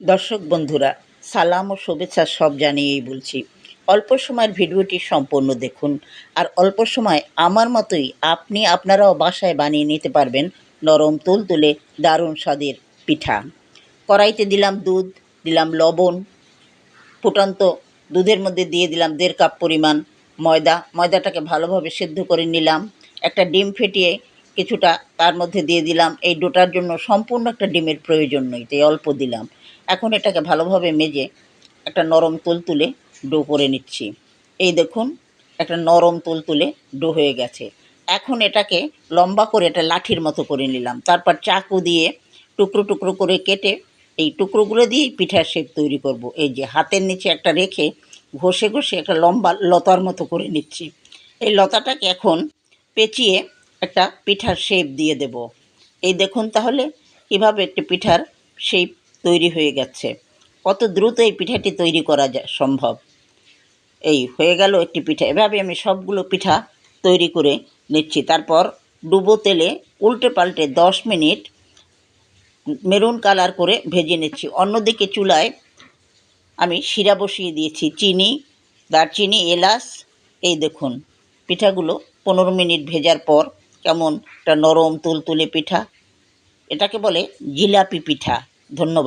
দর্শক বন্ধুরা, সালাম ও শুভেচ্ছা সব জানিয়েই বলছি। অল্প সময়ের ভিডিওটি সম্পূর্ণ দেখুন আর অল্প সময় আমার মতোই আপনি আপনারাও বাসায় বানিয়ে নিতে পারবেন নরম তুলতুলে দারুণ স্বাদের পিঠা। কড়াইতে দিলাম দুধ, দিলাম লবণ, ফুটন্ত দুধের মধ্যে দিয়ে দিলাম দেড় কাপ পরিমাণ ময়দা। ময়দাটাকে ভালোভাবে সেদ্ধ করে নিলাম, একটা ডিম ফেটিয়ে কিছুটা তার মধ্যে দিয়ে দিলাম। এই ডোটার জন্য সম্পূর্ণ একটা ডিমের প্রয়োজন নেই, তাই অল্প দিলাম। এখন এটাকে ভালোভাবে মেজে একটা নরম তুলতুলে ডো করে নিচ্ছি। এই দেখুন, একটা নরম তুলতুলে ডো হয়ে গেছে। এখন এটাকে লম্বা করে এটা লাঠির মতো করে নিলাম। তারপর চাকু দিয়ে টুকরো টুকরো করে কেটে এই টুকরোগুলো দিয়েই পিঠার শেপ তৈরি করব। এই যে হাতের নিচে একটা রেখে ঘষে ঘষে একটা লম্বা লতার মতো করে নিচ্ছি। এই লতাটাকে এখন পেঁচিয়ে একটা পিঠার শেপ দিয়ে দেব। এই দেখুন তাহলে কীভাবে একটি পিঠার শেপ তৈরি হয়ে গেছে। কত দ্রুত এই পিঠাটি তৈরি করা সম্ভব। এই হয়ে গেল একটি পিঠা। এভাবে আমি সবগুলো পিঠা তৈরি করে নিচ্ছি। তারপর ডুবো তেলে উল্টে পাল্টে দশ মিনিট মেরুন কালার করে ভেজে নিচ্ছি। অন্যদিকে চুলায় আমি শিরা বসিয়ে দিয়েছি। চিনি, দারচিনি, এলাচ, এই দেখুন, পিঠাগুলো পনেরো মিনিট ভেজার পর কেমন একটা নরম তুলতুলে পিঠা। এটাকে বলে জিলাপি পিঠা। ধন্যবাদ।